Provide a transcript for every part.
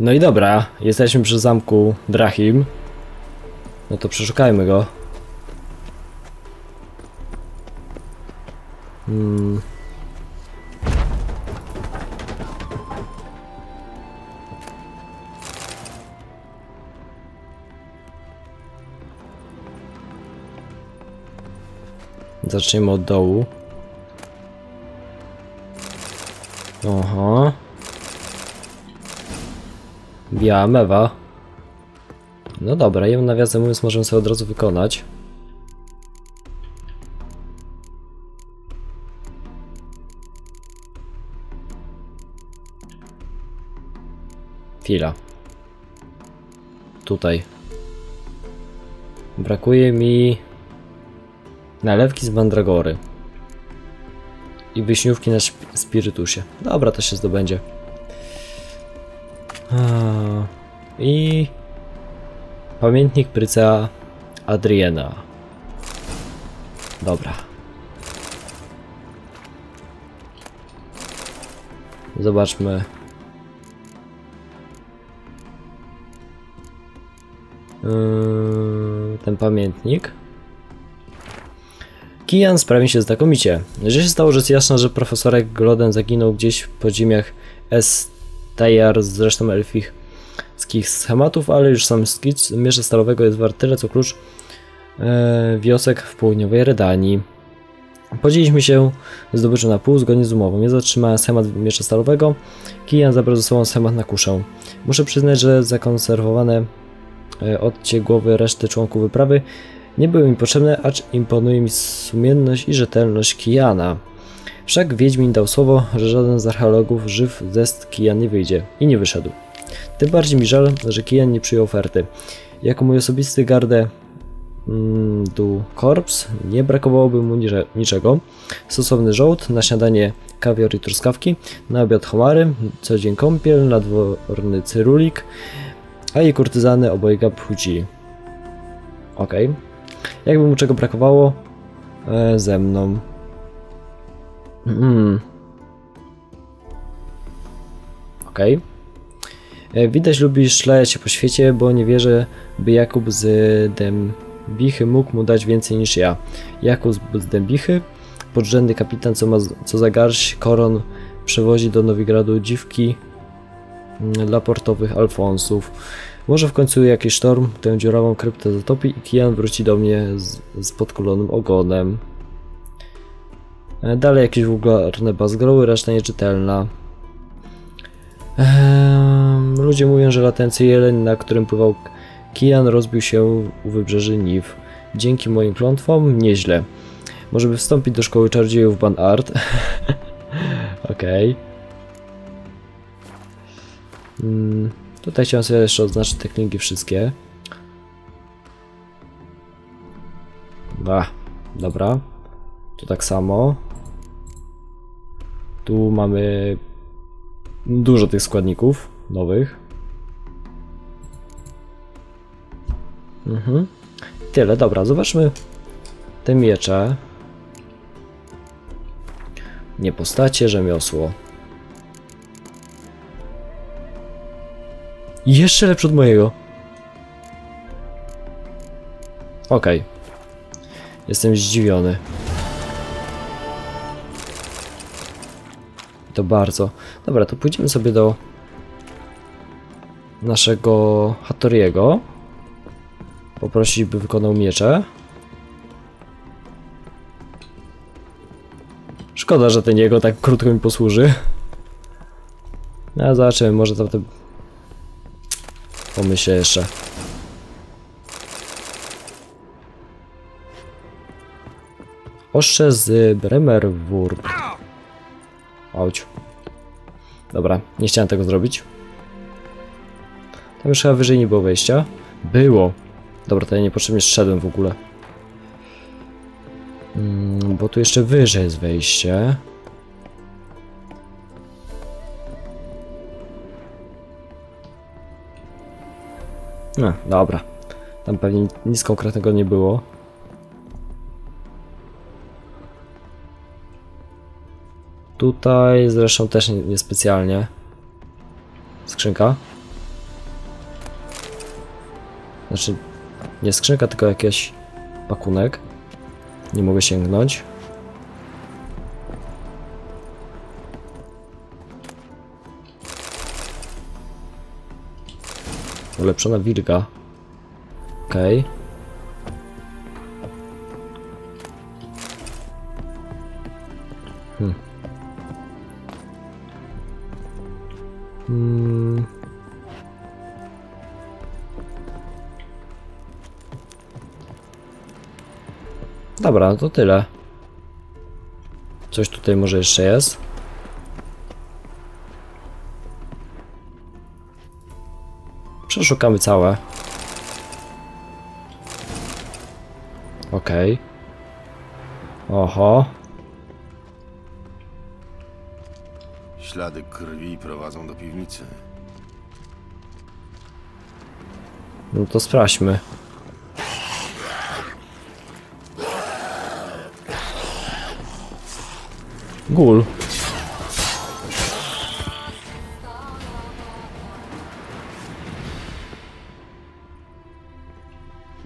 No i dobra, jesteśmy przy zamku Drachim. No to przeszukajmy go. Hmm. Od dołu. Oho. Biała mewa. No dobra, ją nawiasem mówiąc możemy sobie od razu wykonać. Chwila. Tutaj. Brakuje mi nalewki z mandragory. I wyśniówki na sp- spirytusie. Dobra, to się zdobędzie. I pamiętnik pryca Adriena. Dobra. Zobaczmy. Yy, ten pamiętnik. Kijan sprawi się znakomicie. Że się stało rzecz jasna, że profesorek Gloden zaginął gdzieś w podziemiach S-Tajar z resztą elfickich schematów, ale już sam skic miecza stalowego jest wart tyle co klucz e, wiosek w południowej Redanii. Podzieliliśmy się zdobyczą na pół zgodnie z umową. Ja zatrzymałem schemat miecza stalowego, Kijan zabrał ze sobą schemat na kuszę. Muszę przyznać, że zakonserwowane e, odcie głowy reszty członków wyprawy nie były mi potrzebne, acz imponuje mi sumienność i rzetelność Kijana. Wszak Wiedźmin dał słowo, że żaden z archeologów żyw ze Kijan nie wyjdzie i nie wyszedł. Tym bardziej mi żal, że Kijan nie przyjął oferty. Jako mój osobisty gardę mm, du korps nie brakowałoby mu niczego. Stosowny żołd, na śniadanie kawior i truskawki, na obiad homary, co dzień kąpiel, nadworny cyrulik, a i kurtyzany obojga płci. Okej. Jakby mu czego brakowało, e, ze mną. Mm. Okej. E, Widać lubi szlać się po świecie, bo nie wierzę, by Jakub z Dębichy mógł mu dać więcej niż ja. Jakub z Dębichy, podrzędny kapitan, co, ma, co za garść koron przewozi do Nowigradu dziwki mm, dla portowych Alfonsów. Może w końcu jakiś sztorm tę dziurawą kryptę zatopi i Kijan wróci do mnie z, z podkulonym ogonem. E, Dalej jakieś wulgarne bazgroły, reszta nieczytelna. Ehm, ludzie mówią, że latency jeleń, na którym pływał Kijan, rozbił się u wybrzeży Niw. Dzięki moim klątwom nieźle. Może by wstąpić do szkoły czarodziejów Ban Art. Okej. Mm, tutaj chciałem sobie jeszcze odznaczyć te klingi wszystkie. Ba, dobra. Tu tak samo. Tu mamy dużo tych składników nowych. Mhm. Tyle, dobra, zobaczmy te miecze. Nie postacie, rzemiosło. Jeszcze lepszy od mojego. Okej. Jestem zdziwiony. To bardzo. Dobra, to pójdziemy sobie do naszego Hattoriego. Poprosić, by wykonał miecze. Szkoda, że ten jego tak krótko mi posłuży. No, zobaczymy, może to... to... Pomyślę jeszcze. Ostrze z Bremerwurg. Auć. Dobra, nie chciałem tego zrobić. Tam już chyba wyżej nie było wejścia. Było. Dobra, to ja niepotrzebnie szedłem w ogóle. Mm, bo tu jeszcze wyżej jest wejście. No, dobra. Tam pewnie nic konkretnego nie było. Tutaj zresztą też nie- niespecjalnie. Skrzynka. Znaczy, nie skrzynka, tylko jakiś pakunek. Nie mogę sięgnąć. Ulepszona wilga. Okej. Hmm. Dobra, no to tyle. Coś tutaj może jeszcze jest. Przeszukamy całe. Okej. Oho. Ślady krwi prowadzą do piwnicy. No to sprawdźmy. Gul.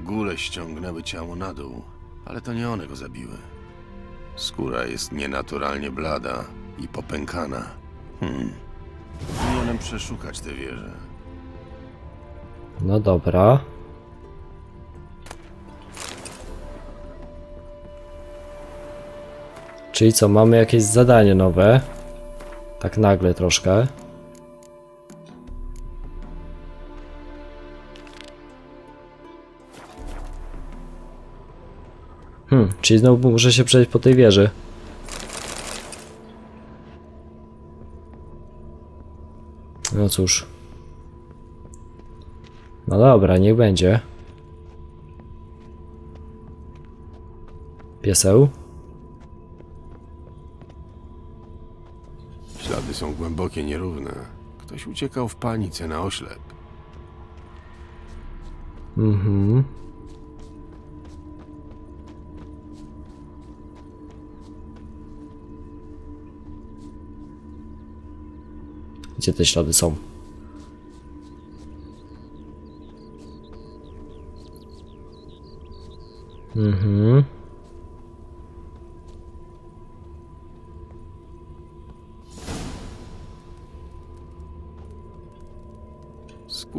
Góle ściągnęły ciało na dół, ale to nie one go zabiły. Skóra jest nienaturalnie blada i popękana. Hmm. Powinienem przeszukać tę wieżę. No dobra. Czyli co, mamy jakieś zadanie nowe? Tak nagle troszkę. Hmm, czyli znowu muszę się przejść po tej wieży. No cóż. No dobra, niech będzie. Pieseł? Ślady są głębokie, nierówne. Ktoś uciekał w panice na oślep. Mhm. Gdzie te ślady są? Mhm.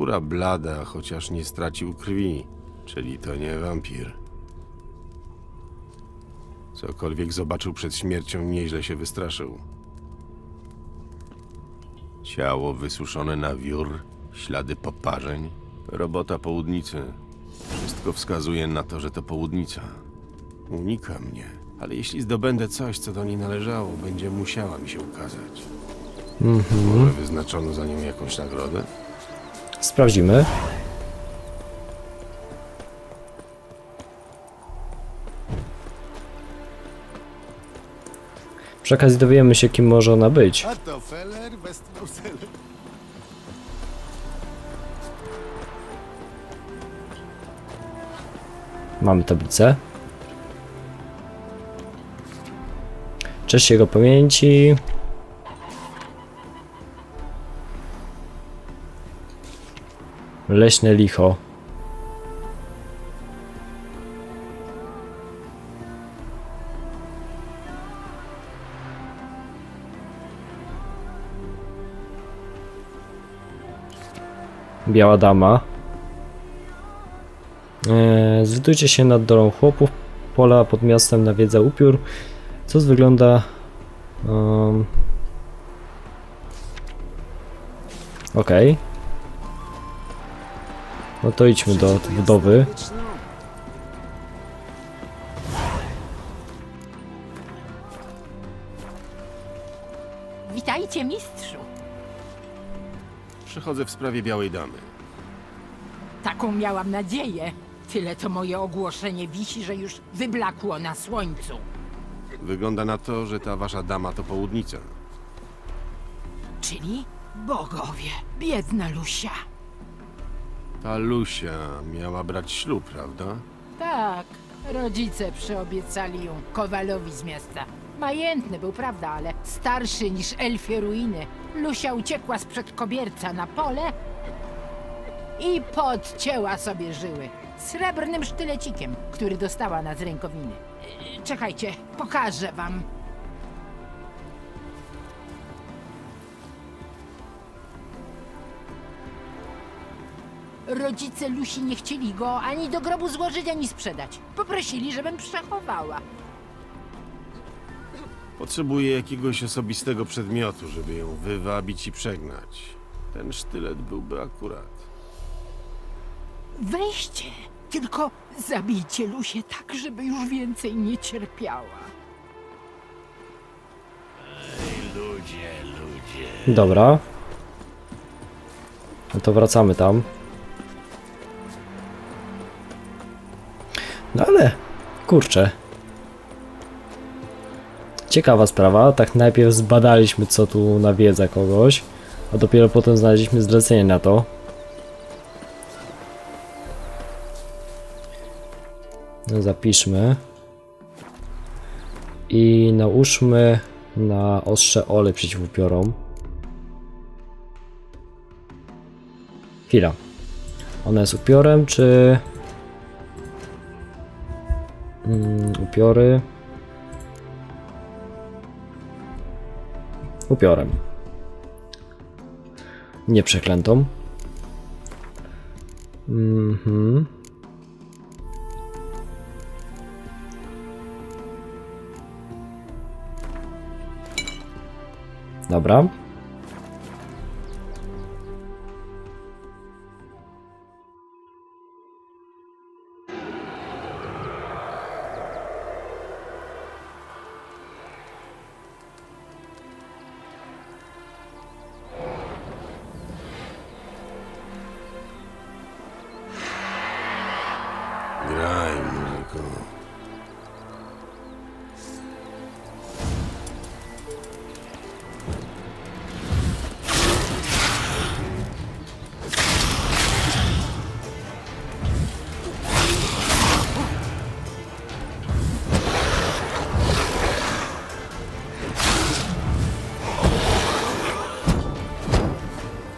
Skóra blada, chociaż nie stracił krwi, czyli to nie wampir. Cokolwiek zobaczył przed śmiercią, nieźle się wystraszył. Ciało wysuszone na wiór, ślady poparzeń, robota południcy. Wszystko wskazuje na to, że to południca. Unika mnie, ale jeśli zdobędę coś, co do niej należało, będzie musiała mi się ukazać. Może wyznaczono za nią jakąś nagrodę? Sprawdzimy. Przy okazji dowiemy się, kim może ona być. Mamy tablicę. Cześć jego pamięci. Leśne licho. Biała dama. Eee, się nad dolą chłopów, pola pod miastem nawiedza upiór, co wygląda... Um, Okej. No to idźmy do budowy. Witajcie, mistrzu. Przychodzę w sprawie Białej Damy. Taką miałam nadzieję. Tyle to moje ogłoszenie wisi, że już wyblakło na słońcu. Wygląda na to, że ta wasza dama to południca. Czyli bogowie, biedna Lusia. Ta Lusia miała brać ślub, prawda? Tak, rodzice przyobiecali ją Kowalowi z miasta. Majętny był, prawda, ale starszy niż elfie ruiny. Lusia uciekła sprzed kobierca na pole i podcięła sobie żyły. Srebrnym sztylecikiem, który dostała na z rękowiny. Czekajcie, pokażę wam. Rodzice Lusi nie chcieli go ani do grobu złożyć, ani sprzedać. Poprosili, żebym przechowała. Potrzebuję jakiegoś osobistego przedmiotu, żeby ją wywabić i przegnać. Ten sztylet byłby akurat. Weźcie, tylko zabijcie Lusię tak, żeby już więcej nie cierpiała. Dobra. No to wracamy tam. Kurczę. Ciekawa sprawa, tak najpierw zbadaliśmy co tu nawiedza kogoś, a dopiero potem znaleźliśmy zlecenie na to. No, zapiszmy. I nałóżmy na ostrze olej przeciwupiorom. Chwila. Ona jest upiorem, czy... Mm, upiory... Upiorem. Nie przeklętą. Mhm. Dobra.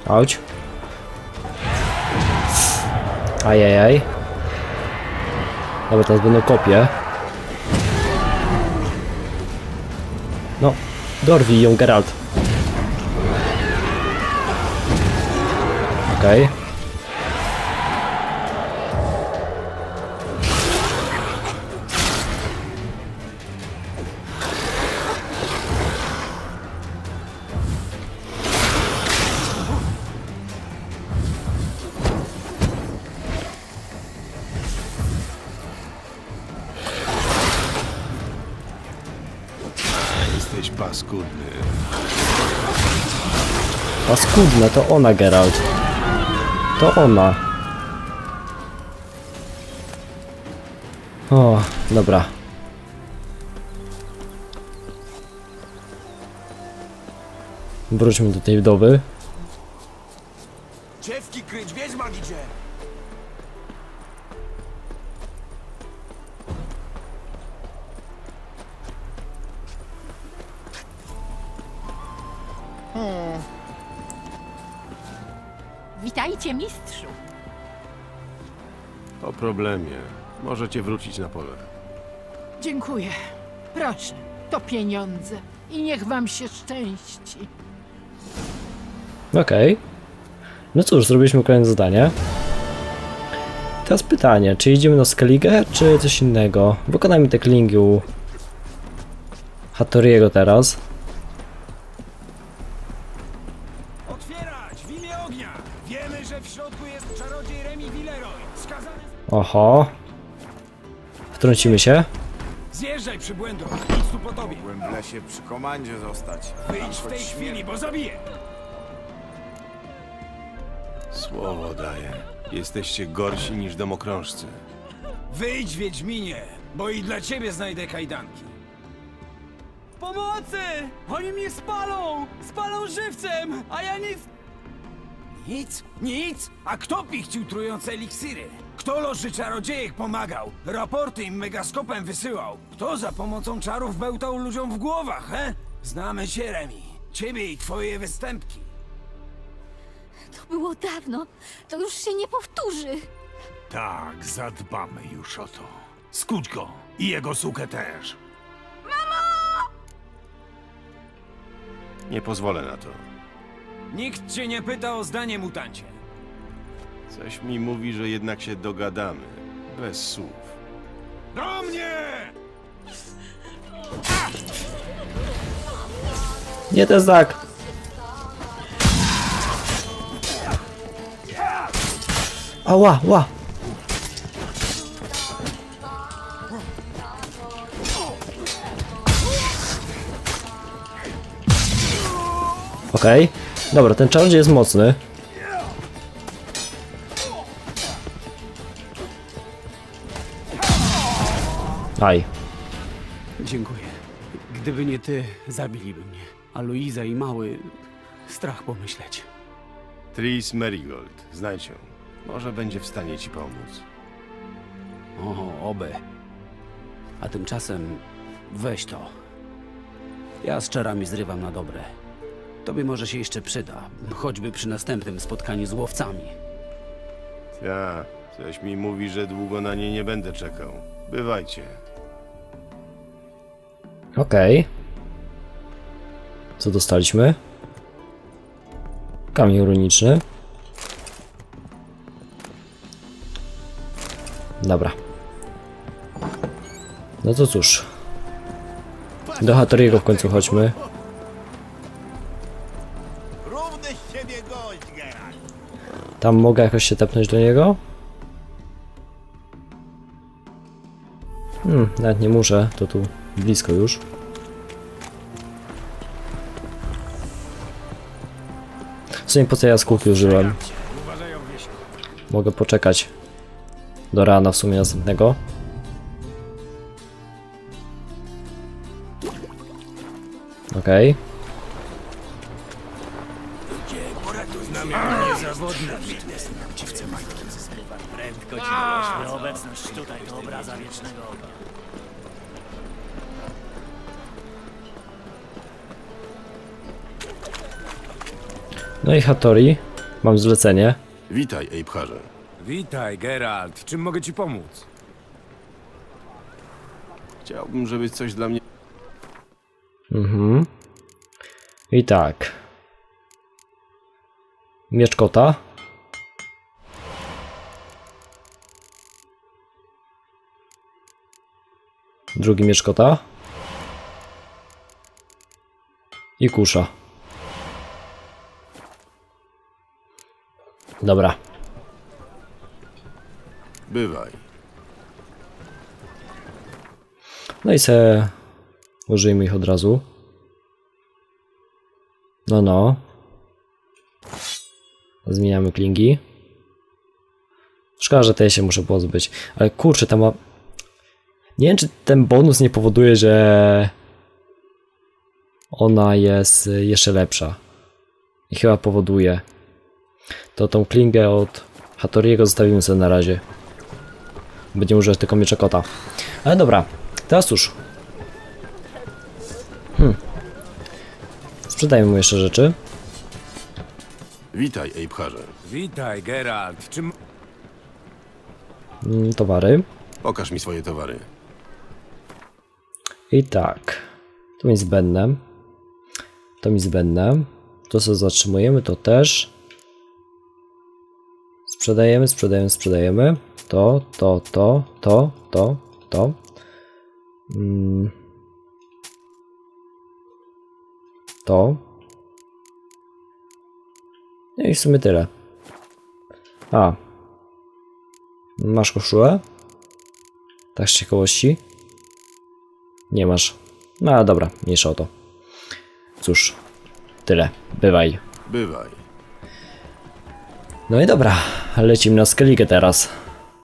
Auć. Ajajaj. Dobra, teraz będą kopie. No, dorwij ją, Geralt. Okej. Jesteś paskudny. Paskudne, to ona, Geralt. To ona. O, dobra. Wróćmy do tej wdowy. Dziewki kryć, wiedźma idzie! Problemie. Możecie wrócić na pole. Dziękuję. Proszę, to pieniądze. I niech wam się szczęści. Okej. No cóż, zrobiliśmy kolejne zadanie. Teraz pytanie, czy idziemy na Skellige, czy coś innego? Wykonajmy te klingi u Hattoriego teraz. Oho. Wtrącimy się. Zjeżdżaj, przybłędo! Nic tu po tobie! Mogłem w lesie przy komandzie zostać. Wyjdź w tej chwili, bo zabiję! Słowo daję. Jesteście gorsi niż domokrążcy. Wyjdź, Wiedźminie, bo i dla ciebie znajdę kajdanki. Pomocy! Oni mnie spalą! Spalą żywcem, a ja nic... Nic? Nic? A kto pichcił trujące eliksiry? Kto loży czarodziejek pomagał? Raporty im megaskopem wysyłał? Kto za pomocą czarów bełtał ludziom w głowach, he? Znamy się, Remi. Ciebie i twoje występki. To było dawno. To już się nie powtórzy. Tak, zadbamy już o to. Skuć go i jego sukę też. Nie pozwolę na to. Nikt cię nie pyta o zdanie, mutancie. Coś mi mówi, że jednak się dogadamy. Bez słów. Do mnie! Nie ten znak! Ała, ła! Okej. Dobra, ten challenge jest mocny. Aj. Dziękuję. Gdyby nie ty, zabiliby mnie. A Luiza i mały... Strach pomyśleć. Tris Merigold, znajdź ją. Może będzie w stanie ci pomóc. O, oby. A tymczasem weź to. Ja z czarami zrywam na dobre. Tobie może się jeszcze przyda, choćby przy następnym spotkaniu z łowcami. Ja, coś mi mówi, że długo na nie nie będę czekał. Bywajcie. Okej. Co dostaliśmy? Kamień runiczny. Dobra. No to cóż. Do Hattoriego w końcu chodźmy. Tam mogę jakoś się tepnąć do niego? Hmm, nawet nie muszę, to tu blisko już. W sumie po co ja skórki użyłem? Mogę poczekać do rana w sumie następnego. Okej. No i Hattori, mam zlecenie. Witaj, Ejbharze. Witaj, Geralt. Czym mogę ci pomóc? Chciałbym, żebyś coś dla mnie... Mhm. I tak. Miecz kota. Drugi miecz kota. I kusza. Dobra. Bywaj. No i se użyjmy ich od razu. No, no. Zmieniamy klingi. Szkoda, że tej się muszę pozbyć. Ale kurczę, tam ma... Nie wiem, czy ten bonus nie powoduje, że ona jest jeszcze lepsza. I chyba powoduje. To tą klingę od Hattoriego zostawimy sobie na razie. Będziemy używać tylko miecza kota. Ale dobra, teraz cóż. Hmm. Sprzedajmy mu jeszcze rzeczy. Witaj, Ejbharze. Witaj, Geralt. Czym... Mm, Towary. Pokaż mi swoje towary. I tak. To mi zbędne. To mi zbędne. To co zatrzymujemy, to też. Sprzedajemy, sprzedajemy, sprzedajemy. To, to, to, to, to, to. Mm. To. No i w sumie tyle. A. Masz koszulę? Tak z ciekawości? Nie masz. No dobra, mniejsza o to. Cóż, tyle. Bywaj. Bywaj. No i dobra, lecimy na Skellige teraz.